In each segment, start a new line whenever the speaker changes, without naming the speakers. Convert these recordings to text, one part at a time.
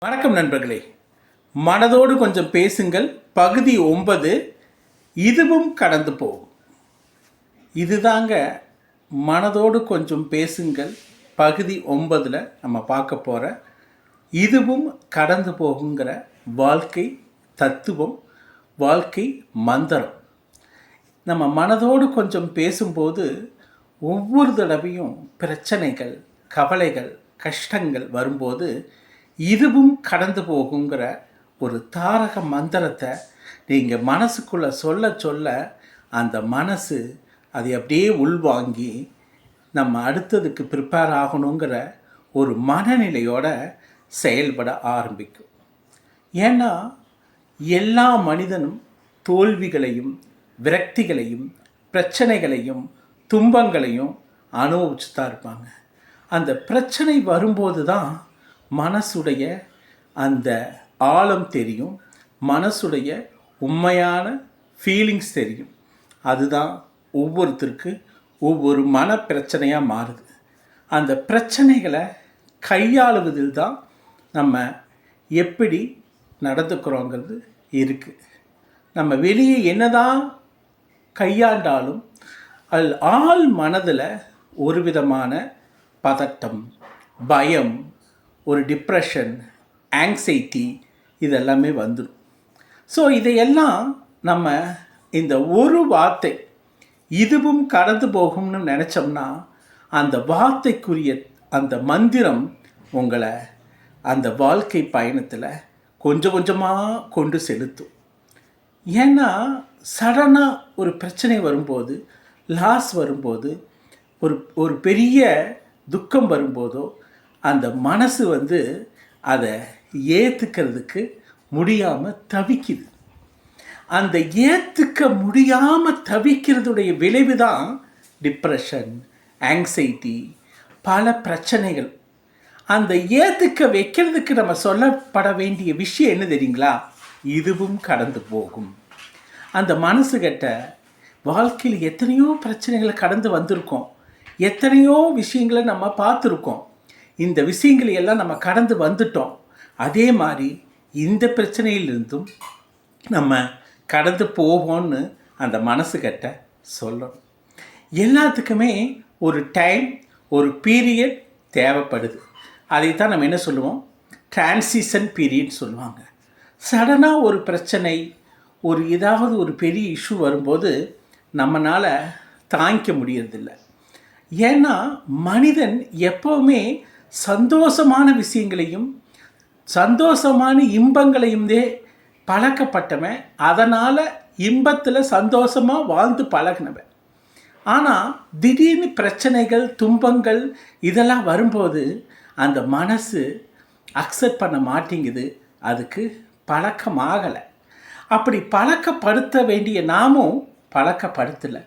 வணக்கம் நண்பர்களே. மனதோடு கொஞ்சம் பேசுங்கள். பகுதி ஒன்பது. இதுவும் கடந்து போகும். இதுதாங்க மனதோடு கொஞ்சம் பேசுங்கள். பகுதி ஒன்பதில் நம்ம பார்க்க போகிற இதுவும் கடந்து போகுங்கிற வாழ்க்கை தத்துவம் வாழ்க்கை மந்திரம். நம்ம மனதோடு கொஞ்சம் பேசும்போது ஒவ்வொரு தடவையும் பிரச்சனைகள் கவலைகள் கஷ்டங்கள் வரும்போது இதுவும் கடந்து போகுங்கிற ஒரு தாரக மந்திரத்தை நீங்கள் மனசுக்குள்ளே சொல்ல சொல்ல அந்த மனசு அதை அப்படியே உள்வாங்கி நம்ம அடுத்ததுக்கு ப்ரிப்பேர் ஆகணுங்கிற ஒரு மனநிலையோட செயல்பட ஆரம்பிக்கும். ஏன்னா எல்லா மனிதனும் தோல்விகளையும் விரக்திகளையும் பிரச்சனைகளையும் துன்பங்களையும் அனுபவிச்சு தான் இருப்பாங்க. அந்த பிரச்சனை வரும்போது தான் மனசுடைய அந்த ஆழம் தெரியும். மனசுடைய உண்மையான ஃபீலிங்ஸ் தெரியும். அதுதான் ஒவ்வொருத்தருக்கு ஒவ்வொரு மன பிரச்சனையாக மாறுது. அந்த பிரச்சனைகளை கையாளுவதில் தான் நம்ம எப்படி நடந்துக்கிறோங்கிறது இருக்குது நம்ம வெளியே என்னதான் கையாண்டாலும் அது ஆள் மனதில் ஒரு விதமான பதட்டம் பயம் ஒரு டிப்ரெஷன் ஆங்ஸைட்டி இதெல்லாமே வந்துடும் ஸோ இதையெல்லாம் நம்ம இந்த ஒரு வார்த்தை இதுவும் கடந்து போகும்னு நினச்சோம்னா அந்த வார்த்தைக்குரிய அந்த மந்திரம் உங்களை அந்த வாழ்க்கை பயணத்தில் கொஞ்சம் கொஞ்சமாக கொண்டு செலுத்தும். ஏன்னா சடனாக ஒரு பிரச்சனை வரும்போது லாஸ் வரும்போது ஒரு ஒரு பெரிய துக்கம் வரும்போதோ அந்த மனசு வந்து அதை ஏற்றுக்கிறதுக்கு முடியாமல் தவிக்குது. அந்த ஏற்றுக்க முடியாமல் தவிக்கிறதுடைய விளைவு தான் டிப்ரெஷன் ஆங்ஸைட்டி பல பிரச்சனைகள். அந்த ஏற்றுக்க வைக்கிறதுக்கு நம்ம சொல்லப்பட வேண்டிய விஷயம் என்ன தெரியுங்களா? இதுவும் கடந்து போகும். அந்த மனசுகிட்ட வாழ்க்கையில் எத்தனையோ பிரச்சனைகளை கடந்து வந்திருக்கோம். எத்தனையோ விஷயங்களை நம்ம பார்த்துருக்கோம். இந்த விஷயங்களை எல்லாம் நம்ம கடந்து வந்துட்டோம். அதே மாதிரி இந்த பிரச்சனையிலிருந்தும் நம்ம கடந்து போவோம்னு அந்த மனசுக்கிட்ட சொல்லணும். எல்லாத்துக்குமே ஒரு டைம் ஒரு பீரியட் தேவைப்படுது. அதை தான் நம்ம என்ன சொல்லுவோம்? டிரான்சிஷன் பீரியட் சொல்லுவாங்க. சடனாக ஒரு பிரச்சனை ஒரு ஏதாவது ஒரு பெரிய இஷ்யூ வரும்போது நம்மளால் தாங்கிக்க முடியறதில்ல. ஏன்னா மனிதன் எப்போவுமே சந்தோஷமான விஷயங்களையும் சந்தோஷமான இன்பங்களையும் தே பழக்கப்பட்டவன். அதனால் இன்பத்தில் சந்தோஷமாக வாழ்ந்து பழகினவன். ஆனால் திடீர்னு பிரச்சனைகள் துன்பங்கள் இதெல்லாம் வரும்போது அந்த மனசு அக்செப்ட் பண்ண மாட்டேங்குது. அதுக்கு பழக்கமாகலை. அப்படி பழக்கப்படுத்த வேண்டிய நாமும் பழக்கப்படுத்தலை.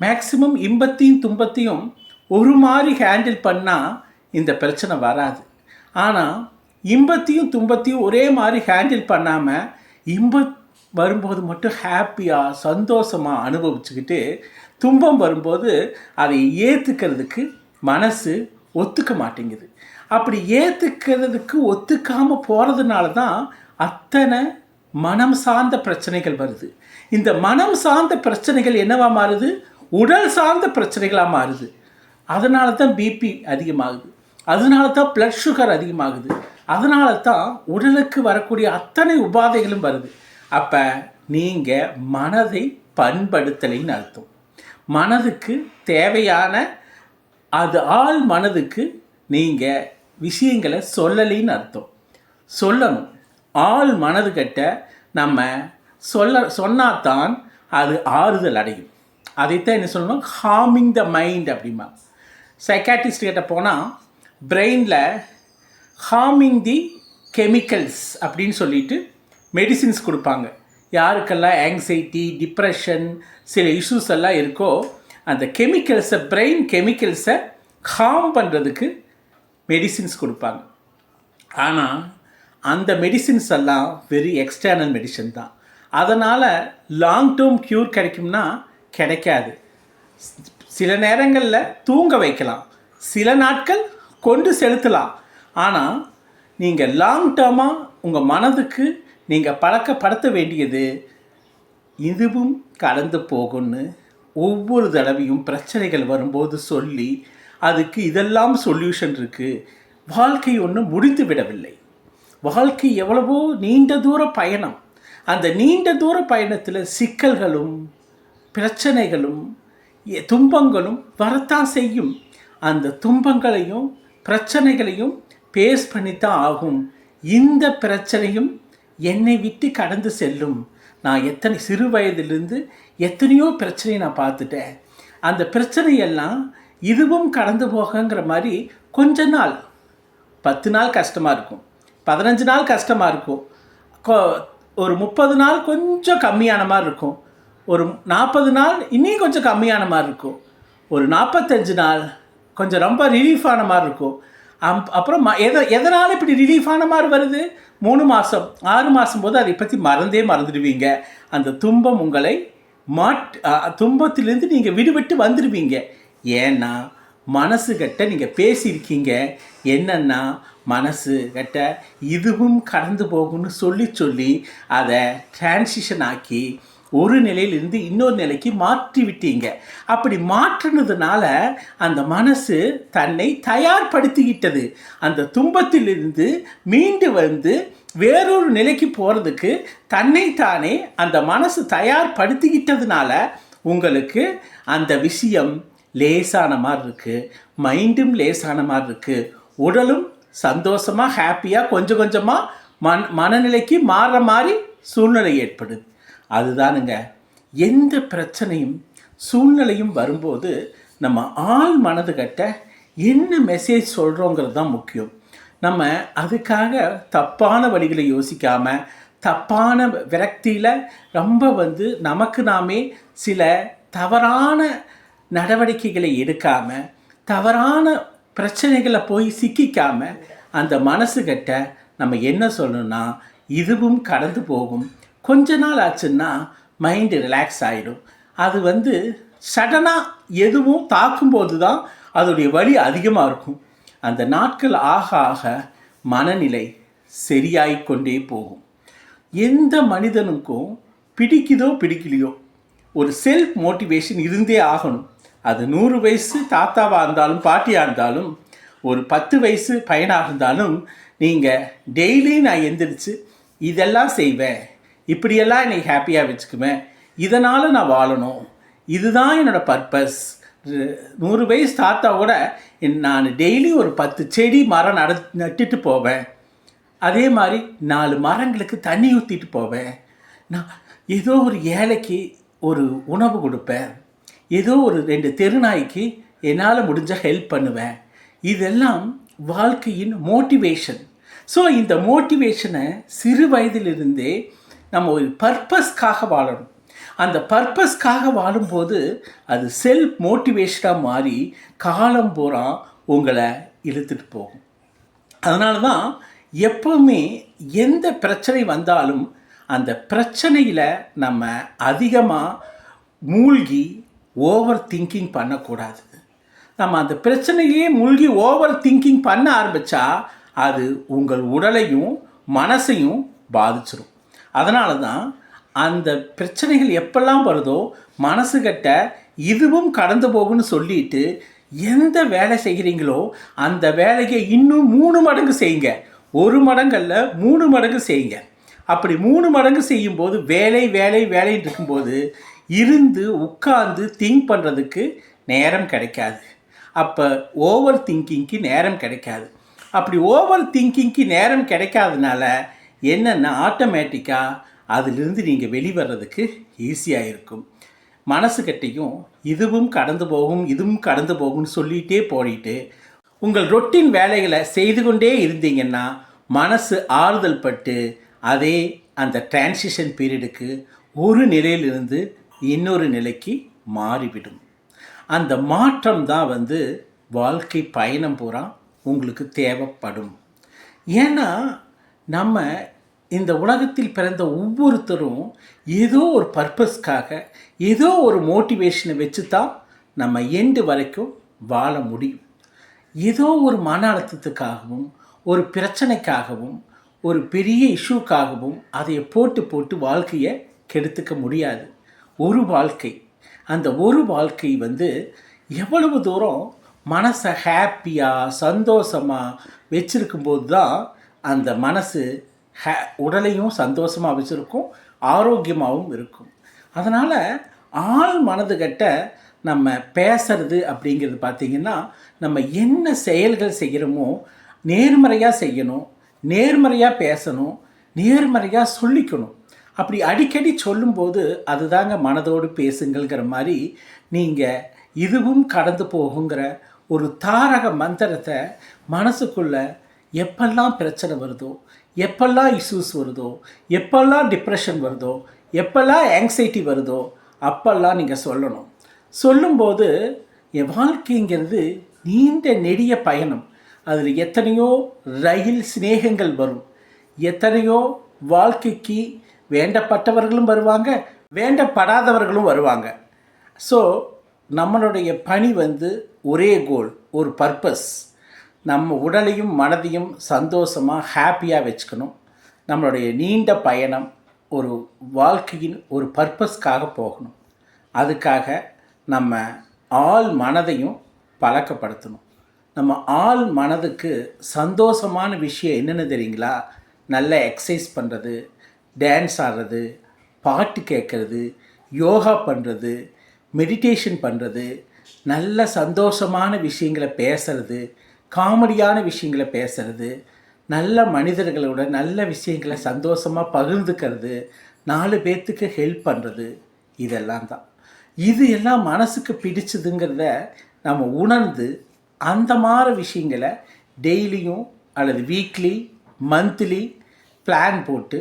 மேக்சிமம் இன்பத்தையும் துன்பத்தையும் ஒரு மாதிரி ஹேண்டில் பண்ணால் இந்த பிரச்சனை வராது. ஆனால் இன்பத்தையும் துன்பத்தையும் ஒரே மாதிரி ஹேண்டில் பண்ணாமல் இன்பம் வரும்போது மட்டும் ஹாப்பியாக சந்தோஷமாக அனுபவிச்சுக்கிட்டு துன்பம் வரும்போது அதை ஏற்றுக்கிறதுக்கு மனசு ஒத்துக்க மாட்டேங்குது. அப்படி ஏற்றுக்கிறதுக்கு ஒத்துக்காமல் போகிறதுனால தான் அத்தனை மனம் சார்ந்த பிரச்சனைகள் வருது. இந்த மனம் சார்ந்த பிரச்சனைகள் என்னவா மாறுது? உடல் சார்ந்த பிரச்சனைகளாக மாறுது. அதனால தான் பிபி அதிகமாகுது. அதனால தான் பிளட் சுகர் அதிகமாகுது. அதனால தான் உடலுக்கு வரக்கூடிய அத்தனை உபாதைகளும் வருது. அப்போ நீங்கள் மனதை பண்படுத்தலைன்னு அர்த்தம். மனதுக்கு தேவையான அது ஆள் மனதுக்கு நீங்கள் விஷயங்களை சொல்லலைன்னு அர்த்தம். சொல்லணும். ஆள் மனதுக்கிட்ட நம்ம சொல்ல சொன்னாதான் அது ஆறுதல் அடையும். அதைத்தான் என்ன சொல்லணும்? ஹார்மிங் த மைண்ட் அப்படிமா சைக்காட்டிஸ்ட் கிட்ட போனால் பிரெயினில் ஹார்மிங் தி கெமிக்கல்ஸ் அப்படின்னு சொல்லிட்டு மெடிசின்ஸ் கொடுப்பாங்க. யாருக்கெல்லாம் ஆங்ஸைட்டி டிப்ரெஷன் சில இஷ்யூஸ் எல்லாம் இருக்கோ அந்த கெமிக்கல்ஸை பிரெயின் கெமிக்கல்ஸை ஹார்ம் பண்ணுறதுக்கு மெடிசின்ஸ் கொடுப்பாங்க. ஆனால் அந்த மெடிசின்ஸ் எல்லாம் வெரி எக்ஸ்டர்னல் மெடிசன் தான். அதனால் லாங் டேர்ம் க்யூர் கிடைக்கும்னா கிடைக்காது. சில நேரங்களில் தூங்க வைக்கலாம். சில நாட்கள் கொண்டு செலுத்தலாம். ஆனால் நீங்கள் லாங் டேர்மாக உங்கள் மனதுக்கு நீங்கள் பழக்கப்படுத்த வேண்டியது இதுவும் கடந்து போகும்னு ஒவ்வொரு தடவையும் பிரச்சனைகள் வரும்போது சொல்லி அதுக்கு இதெல்லாம் சொல்யூஷன் இருக்குது வாழ்க்கை ஒன்றும் முடிந்து விடவில்லை. வாழ்க்கை எவ்வளவோ நீண்ட தூர பயணம். அந்த நீண்ட தூர பயணத்தில் சிக்கல்களும் பிரச்சனைகளும் எ- துன்பங்களும் வரத்தான் செய்யும். அந்த துன்பங்களையும் பிரச்சனைகளையும் பேஸ் பண்ணித்தான் ஆகும். இந்த பிரச்சனையும் என்னை விட்டு கடந்து செல்லும். நான் எத்தனை சிறு வயதிலிருந்து எத்தனையோ பிரச்சனையை நான் பார்த்துட்டேன். அந்த பிரச்சனையெல்லாம் இதுவும் கடந்து போகங்கிற மாதிரி கொஞ்ச நாள் பத்து நாள் கஷ்டமாக இருக்கும். பதினஞ்சு நாள் கஷ்டமாக இருக்கும். ஒரு முப்பது நாள் கொஞ்சம் கம்மியான மாதிரி இருக்கும். ஒரு நாற்பது நாள் இன்னும் கொஞ்சம் கம்மியான மாதிரி இருக்கும். ஒரு நாற்பத்தஞ்சு நாள் கொஞ்சம் ரொம்ப ரிலீஃப் ஆன மாதிரி இருக்கும். அம் அப்புறம் ம- எதை எதனால் இப்படி ரிலீஃப் ஆன மாதிரி வருது? மூணு மாதம் ஆறு மாதம் போது அதை பற்றி மறந்தே மறந்துடுவீங்க. அந்த துன்பம் உங்களை மாட் துன்பத்திலேருந்து நீங்கள் விடுபட்டு வந்துடுவீங்க. ஏன்னா மனசு கட்ட நீங்கள் பேசியிருக்கீங்க. என்னன்னா மனசு கட்ட இதுவும் கடந்து போகும்னு சொல்லி சொல்லி அதை டிரான்சிஷன் ஆக்கி ஒரு நிலையிலிருந்து இன்னொரு நிலைக்கு மாற்றி விட்டீங்க. அப்படி மாற்றினதுனால அந்த மனசு தன்னை தயார்படுத்திக்கிட்டது. அந்த துன்பத்திலிருந்து மீண்டு வந்து வேறொரு நிலைக்கு போகிறதுக்கு தன்னைத்தானே அந்த மனசு தயார்படுத்திக்கிட்டதுனால உங்களுக்கு அந்த விஷயம் லேசான மாதிரி இருக்குது மைண்டும் லேசான மாதிரி இருக்குது உடலும் சந்தோஷமாக ஹாப்பியாக கொஞ்சம் கொஞ்சமாக மன் மனநிலைக்கு மாறுற மாதிரி சூழ்நிலை ஏற்படுது. அதுதானுங்க. எந்த பிரச்சனையும் சூழ்நிலையும் வரும்போது நம்ம ஆள் மனது கட்ட என்ன மெசேஜ் சொல்கிறோங்கிறது தான் முக்கியம். நம்ம அதுக்காக தப்பான வழிகளை யோசிக்காமல் தப்பான விரக்தியில் ரொம்ப வந்து நமக்கு நாமே சில தவறான நடவடிக்கைகளை எடுக்காமல் தவறான பிரச்சனைகளை போய் சிக்கிக்காமல் அந்த மனசுக்கிட்ட நம்ம என்ன சொல்லணும்னா இதுவும் கடந்து போகும். கொஞ்ச நாள் ஆச்சுன்னா மைண்டு ரிலாக்ஸ் ஆகிடும் அது வந்து சடனாக எதுவும் தாக்கும்போது தான் அதோடைய வலி அதிகமாக இருக்கும். அந்த நாட்கள் ஆக ஆக மனநிலை சரியாகிக் கொண்டே போகும். எந்த மனிதனுக்கும் பிடிக்குதோ பிடிக்கலையோ ஒரு செல்ஃப் மோட்டிவேஷன் இருந்தே ஆகணும். அது நூறு வயசு தாத்தாவாக இருந்தாலும் பாட்டியாக இருந்தாலும் ஒரு பத்து வயசு பையனாக இருந்தாலும் நீங்கள் டெய்லி நான் எந்திரிச்சு இதெல்லாம் செய்வேன். இப்படியெல்லாம் என்னை ஹாப்பியாக வச்சுக்குவேன். இதனால் நான் வாழணும். இதுதான் என்னோடய பர்பஸ் நூறு வயசு தாத்தா கூட என் நான் டெய்லி ஒரு பத்து செடி மரம் நட நட்டுட்டு போவேன். அதே மாதிரி நாலு மரங்களுக்கு தண்ணி ஊற்றிட்டு போவேன். நான் ஏதோ ஒரு ஏழைக்கு ஒரு உணவு கொடுப்பேன். ஏதோ ஒரு ரெண்டு தெருநாய்க்கு என்னால் முடிஞ்ச ஹெல்ப் பண்ணுவேன். இதெல்லாம் வாழ்க்கையின் மோட்டிவேஷன் ஸோ இந்த மோட்டிவேஷனை சிறு வயதிலிருந்தே நம்ம ஒரு பர்பஸ்க்காக வாழணும். அந்த பர்பஸ்க்காக வாழும்போது அது செல்ஃப் மோட்டிவேஷனாக மாறி காலம் பூரா உங்களை இழுத்துட்டு போகும். அதனால தான் எப்போவுமே எந்த பிரச்சனை வந்தாலும் அந்த பிரச்சனையில் நம்ம அதிகமாக மூழ்கி ஓவர் திங்கிங் பண்ணக்கூடாது. நம்ம அந்த பிரச்சனையிலேயே மூழ்கி ஓவர் திங்கிங் பண்ண ஆரம்பித்தா அது உங்கள் உடலையும் மனசையும் பாதிச்சிடும் அதனால தான் அந்த பிரச்சனைகள் எப்பெல்லாம் வருதோ மனசு கட்ட இதுவும் கடந்து போகும்னு சொல்லிட்டு எந்த வேலை செய்கிறீங்களோ அந்த வேலையை இன்னும் மூணு மடங்கு செய்யுங்க. ஒரு மடங்கல்ல மூணு மடங்கு செய்யுங்க. அப்படி மூணு மடங்கு செய்யும்போது வேலை வேலை வேலைன்னு இருக்கும்போது இருந்து உட்கார்ந்து திங்க் பண்ணுறதுக்கு நேரம் கிடைக்காது. அப்போ ஓவர் திங்கிங்க்கு நேரம் கிடைக்காது. அப்படி ஓவர் திங்கிங்க்கு நேரம் கிடைக்காதனால என்னென்னா ஆட்டோமேட்டிக்காக அதிலிருந்து நீங்கள் வெளிவர்றதுக்கு ஈஸியாக இருக்கும். மனசுக்கிட்டையும் இதுவும் கடந்து போகும் இதுவும் கடந்து போகும்னு சொல்லிகிட்டே போடிட்டு உங்கள் ரொட்டின் வேலைகளை செய்து கொண்டே இருந்தீங்கன்னா மனசு ஆறுதல் பட்டு அதே அந்த டிரான்சிஷன் பீரியடுக்கு ஒரு நிலையிலிருந்து இன்னொரு நிலைக்கு மாறிவிடும். அந்த மாற்றம் தான் வந்து வாழ்க்கை பயணம் பூரா உங்களுக்கு தேவைப்படும். ஏன்னா நம்ம இந்த உலகத்தில் பிறந்த ஒவ்வொருத்தரும் ஏதோ ஒரு பர்பஸ்க்காக ஏதோ ஒரு மோட்டிவேஷனை வச்சு தான் நம்ம எண்டு வரைக்கும் வாழ முடியும். ஏதோ ஒரு மன அழுத்தத்துக்காகவும் ஒரு பிரச்சனைக்காகவும் ஒரு பெரிய இஷ்யூக்காகவும் அதை போட்டு போட்டு வாழ்க்கையை கெடுத்துக்க முடியாது. ஒரு வாழ்க்கை. அந்த ஒரு வாழ்க்கை வந்து எவ்வளவு தூரம் மனசை ஹாப்பியாக சந்தோஷமாக வச்சுருக்கும்போது தான் அந்த மனசு ஹே உடலையும் சந்தோஷமாக வச்சுருக்கும் ஆரோக்கியமாகவும் இருக்கும். அதனால் ஆள் மனதுகிட்ட நம்ம பேசுறது அப்படிங்கிறது பார்த்திங்கன்னா நம்ம என்ன செயல்கள் செய்கிறோமோ நேர்மறையாக செய்யணும் நேர்மறையாக பேசணும் நேர்மறையாக சொல்லிக்கணும். அப்படி அடிக்கடி சொல்லும்போது அதுதாங்க மனதோடு பேசுங்கள்ங்கிற மாதிரி நீங்கள் இதுவும் கடந்து போகுங்கிற ஒரு தாரக மந்திரத்தை மனசுக்குள்ளே எப்பெல்லாம் பிரச்சனை வருதோ எப்பெல்லாம் இஷ்யூஸ் வருதோ எப்பெல்லாம் டிப்ரெஷன் வருதோ எப்பெல்லாம் ஆங்ஸைட்டி வருதோ அப்பெல்லாம் நீங்கள் சொல்லணும். சொல்லும்போது என் வாழ்க்கைங்கிறது நீண்ட நெடிய பயணம். அதில் எத்தனையோ ரயில் சிநேகங்கள் வரும். எத்தனையோ வாழ்க்கைக்கு வேண்டப்பட்டவர்களும் வருவாங்க வேண்டப்படாதவர்களும் வருவாங்க. ஸோ நம்மளுடைய பணி வந்து ஒரே கோல் ஒரு பர்பஸ் நம்ம உடலையும் மனதையும் சந்தோஷமாக ஹாப்பியாக வச்சுக்கணும். நம்மளுடைய நீண்ட பயணம் ஒரு வாழ்க்கையின் ஒரு பர்பஸ்க்காக போகணும். அதுக்காக நம்ம ஆள் மனதையும் பழக்கப்படுத்தணும். நம்ம ஆள் மனதுக்கு சந்தோஷமான விஷயம் என்னென்னு தெரியுங்களா? நல்ல எக்ஸசைஸ் பண்ணுறது டான்ஸ் ஆடுறது பாட்டு கேட்குறது யோகா பண்ணுறது மெடிடேஷன் பண்ணுறது நல்ல சந்தோஷமான விஷயங்களை பேசுறது காமெடியான விஷயங்களை பேசுறது நல்ல மனிதர்களோட நல்ல விஷயங்களை சந்தோஷமாக பகிர்ந்துக்கிறது நாலு பேர்த்துக்கு ஹெல்ப் பண்ணுறது இதெல்லாம் தான். இது எல்லாம் மனசுக்கு பிடிச்சதுங்கிறத நம்ம உணர்ந்து அந்த மாதிரி விஷயங்களை டெய்லியும் அல்லது வீக்லி மந்த்லி பிளான் போட்டு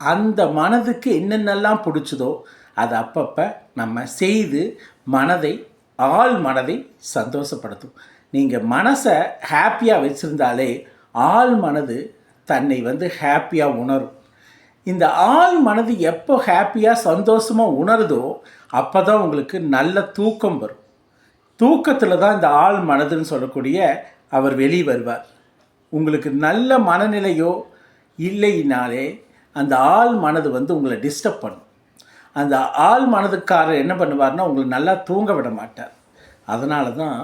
அந்த மனதுக்கு என்னென்னலாம் பிடிச்சதோ அதை அப்பப்போ நம்ம செய்து மனதை ஆள் மனதை சந்தோஷப்படுத்தும். நீங்கள் மனசை ஹாப்பியாக வச்சுருந்தாலே ஆள் மனது தன்னை வந்து ஹாப்பியாக உணரும். இந்த ஆள் மனது எப்போ ஹாப்பியாக சந்தோஷமாக உணருதோ அப்போ தான் உங்களுக்கு நல்ல தூக்கம் வரும். தூக்கத்தில் தான் இந்த ஆள் மனதுன்னு சொல்லக்கூடிய அவர் வெளியே வருவார். உங்களுக்கு நல்ல மனநிலையோ இல்லைனாலே அந்த ஆள் மனது வந்து உங்களை டிஸ்டர்ப் பண்ணும். அந்த ஆள் மனதுக்காரர் என்ன பண்ணுவார்னா உங்களை நல்லா தூங்க விட மாட்டார். அதனால தான்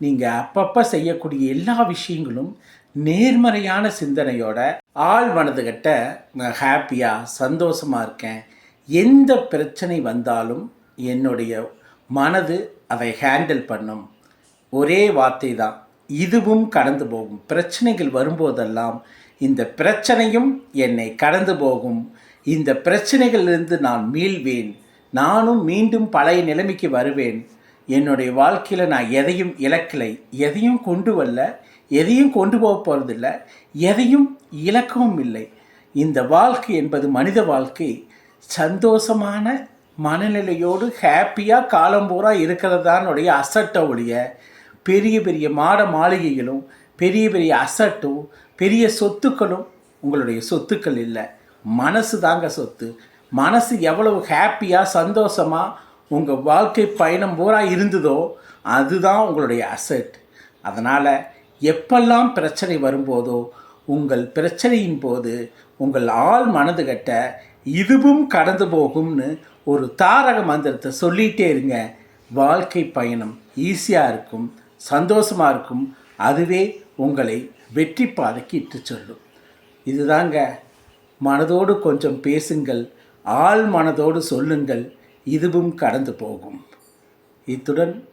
நீங்கள் அப்பப்போ செய்யக்கூடிய எல்லா விஷயங்களும் நேர்மறையான சிந்தனையோட ஆள் மனதுகிட்ட நான் ஹாப்பியாக சந்தோஷமாக இருக்கேன். எந்த பிரச்சனை வந்தாலும் என்னுடைய மனது அதை ஹேண்டில் பண்ணும். ஒரே வார்த்தை தான். இதுவும் கடந்து போகும். பிரச்சனைகள் வரும்போதெல்லாம் இந்த பிரச்சனையும் என்னை கடந்து போகும். இந்த பிரச்சனைகளிலிருந்து நான் மீள்வேன். நானும் மீண்டும் பழைய நிலைமைக்கு வருவேன். என்னுடைய வாழ்க்கையில் நான் எதையும் இழக்கலை எதையும் கொண்டு வரல எதையும் கொண்டு போக போகிறதில்ல எதையும் இழக்கவும் இல்லை. இந்த வாழ்க்கை என்பது மனித வாழ்க்கை. சந்தோஷமான மனநிலையோடு ஹாப்பியாக காலம் பூரா இருக்கிறது தானுடைய அசட்டை ஒழிய பெரிய பெரிய மாட மாளிகைகளும் பெரிய பெரிய அசட்டும் பெரிய சொத்துக்களும் உங்களுடைய சொத்துக்கள் இல்லை. மனசு தாங்க சொத்து. மனசு எவ்வளவு ஹாப்பியாக சந்தோஷமாக உங்கள் வாழ்க்கை பயணம் பூரா இருந்ததோ அதுதான் உங்களுடைய அசட் அதனால் எப்பெல்லாம் பிரச்சனை வரும்போதோ உங்கள் பிரச்சனையின் போது உங்கள் ஆள் மனது கட்ட இதுவும் கடந்து போகும்னு ஒரு தாரக மந்திரத்தை சொல்லிகிட்டே இருங்க. வாழ்க்கை பயணம் ஈஸியாக இருக்கும் சந்தோஷமாக இருக்கும். அதுவே உங்களை வெற்றி பாதைக்கு இட்டு சொல்லும். இதுதாங்க மனதோடு கொஞ்சம் பேசுங்கள் ஆள் மனதோடு சொல்லுங்கள். இதுவும் கடந்து போகும். இத்துடன்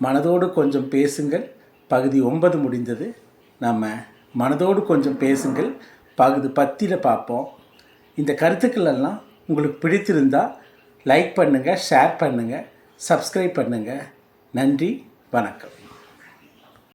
மனதோடு கொஞ்சம் பேசுங்கள். பகுதி ஒன்பது முடிந்தது. நம்ம மனதோடு கொஞ்சம் பேசுங்கள். பகுதி பத்தியில் பார்ப்போம் இந்த கருத்துக்கள் எல்லாம் உங்களுக்கு பிடித்திருந்தால் லைக் பண்ணுங்கள் ஷேர் பண்ணுங்கள் சப்ஸ்கிரைப் பண்ணுங்கள் நன்றி வணக்கம்.